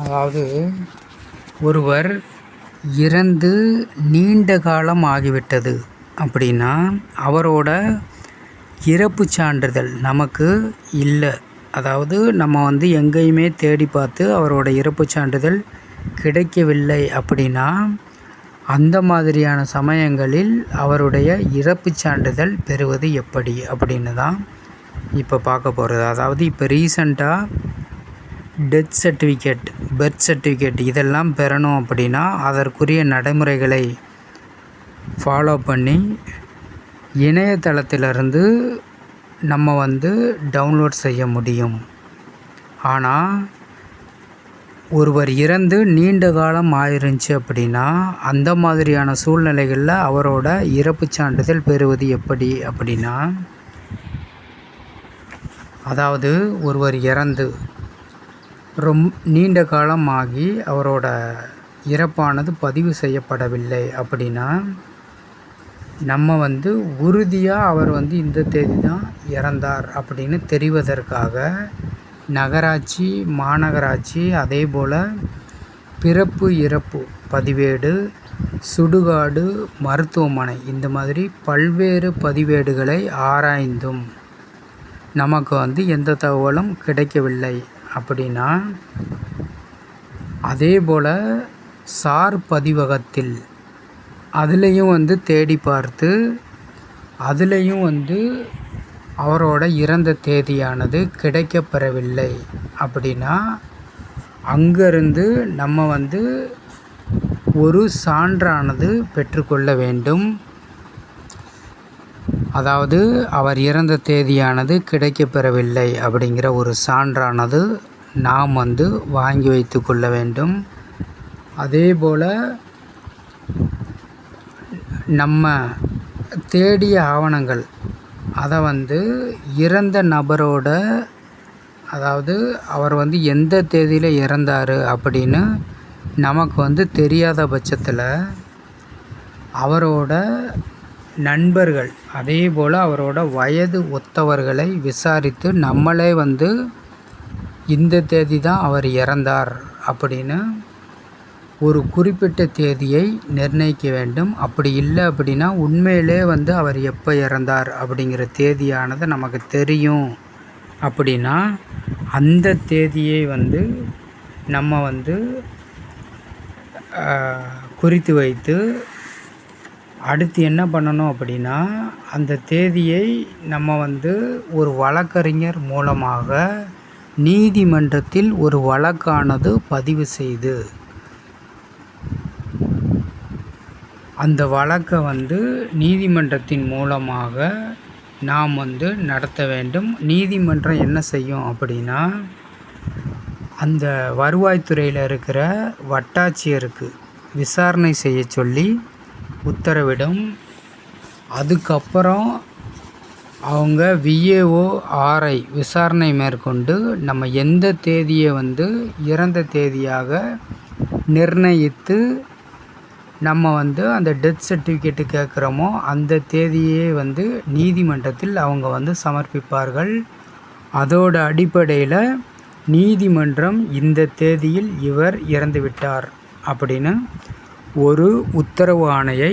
அதாவது ஒருவர் இறந்து நீண்ட காலம் ஆகிவிட்டது அப்படின்னா அவரோட இறப்புச் சான்றிதழ் நமக்கு இல்லை. அதாவது நம்ம வந்து எங்கேயுமே தேடி பார்த்து அவரோட இறப்புச் சான்றிதழ் கிடைக்கவில்லை அப்படின்னா அந்த மாதிரியான சமயங்களில் அவருடைய இறப்புச் சான்றிதழ் பெறுவது எப்படி அப்படின்னு தான் இப்போ பார்க்க போகிறது. அதாவது இப்போ ரீசண்டாக டெத் சர்டிஃபிகேட் பர்த் சர்டிஃபிகேட் இதெல்லாம் பெறணும் அப்படின்னா அதற்குரிய நடைமுறைகளை ஃபாலோ பண்ணி இணையதளத்திலிருந்து நம்ம வந்து டவுன்லோட் செய்ய முடியும். ஆனால் ஒருவர் இறந்து நீண்ட காலம் ஆயிருந்துச்சு அப்படின்னா அந்த மாதிரியான சூழ்நிலைகளில் அவரோட இறப்புச் சான்றிதழ் பெறுவது எப்படி அப்படின்னா அதாவது ஒருவர் இறந்து ரொம் நீண்ட காலம் ஆகி அவரோட இறப்பானது பதிவு செய்யப்படவில்லை அப்படின்னா நம்ம வந்து உறுதியாக அவர் வந்து இந்த தேதி தான் இறந்தார் அப்படின்னு தெரிவதற்காக நகராட்சி மாநகராட்சி அதே போல் பிறப்பு இறப்பு பதிவேடு சுடுகாடு மருத்துவமனை இந்த மாதிரி பல்வேறு பதிவேடுகளை ஆராய்ந்தும் நமக்கு வந்து எந்த தகவலும் கிடைக்கவில்லை. அப்படின்னா அதே போல் சார் பதிவகத்தில் அதுலேயும் வந்து தேடி பார்த்து அதுலேயும் வந்து அவரோட இறந்த தேதியானது கிடைக்கப்பெறவில்லை அப்படின்னா அங்கேருந்து நம்ம வந்து ஒரு சான்றானது பெற்றுக்கொள்ள வேண்டும். அதாவது அவர் இறந்த தேதியானது கிடைக்கப்பெறவில்லை அப்படிங்கிற ஒரு சான்றானது நாம் வந்து வாங்கி வைத்து கொள்ள வேண்டும். அதே போல் நம்ம தேடிய ஆவணங்கள் அதை வந்து இறந்த நபரோட அதாவது அவர் வந்து எந்த தேதியில் இறந்தார் அப்படின்னு நமக்கு வந்து தெரியாத பட்சத்தில் அவரோட நண்பர்கள் அதே போல் அவரோட வயது ஒத்தவர்களை விசாரித்து நம்மளே வந்து இந்த தேதி தான் அவர் இறந்தார் அப்படின்னு ஒரு குறிப்பிட்ட தேதியை நிர்ணயிக்க வேண்டும். அப்படி இல்லை அப்படின்னா உண்மையிலே வந்து அவர் எப்போ இறந்தார் அப்படிங்கிற தேதியானது நமக்கு தெரியும். அப்படின்னா அந்த தேதியை வந்து நம்ம வந்து குறித்து வைத்து அடுத்து என்ன பண்ணணும் அப்படின்னா அந்த தேதியை நம்ம வந்து ஒரு வழக்கறிஞர் மூலமாக நீதிமன்றத்தில் ஒரு வழக்கானது பதிவு செய்து அந்த வழக்கை வந்து நீதிமன்றத்தின் மூலமாக நாம் வந்து நடத்த வேண்டும். நீதிமன்றம் என்ன செய்யும் அப்படின்னா அந்த வருவாய்த்துறையில் இருக்கிற வட்டாட்சியருக்கு விசாரணை செய்ய சொல்லி உத்தரவிடும். அதுக்கப்புறம் அவங்க விஏஓ ஆர்ஐ விசாரணை மேற்கொண்டு நம்ம எந்த தேதியை வந்து இறந்த தேதியாக நிர்ணயித்து நம்ம வந்து அந்த டெத் சர்டிஃபிகேட்டு கேட்குறோமோ அந்த தேதியே வந்து நீதிமன்றத்தில் அவங்க வந்து சமர்ப்பிப்பார்கள். அதோட அடிப்படையில் நீதிமன்றம் இந்த தேதியில் இவர் இறந்துவிட்டார் அப்படின்னு ஒரு உத்தரவு ஆணையை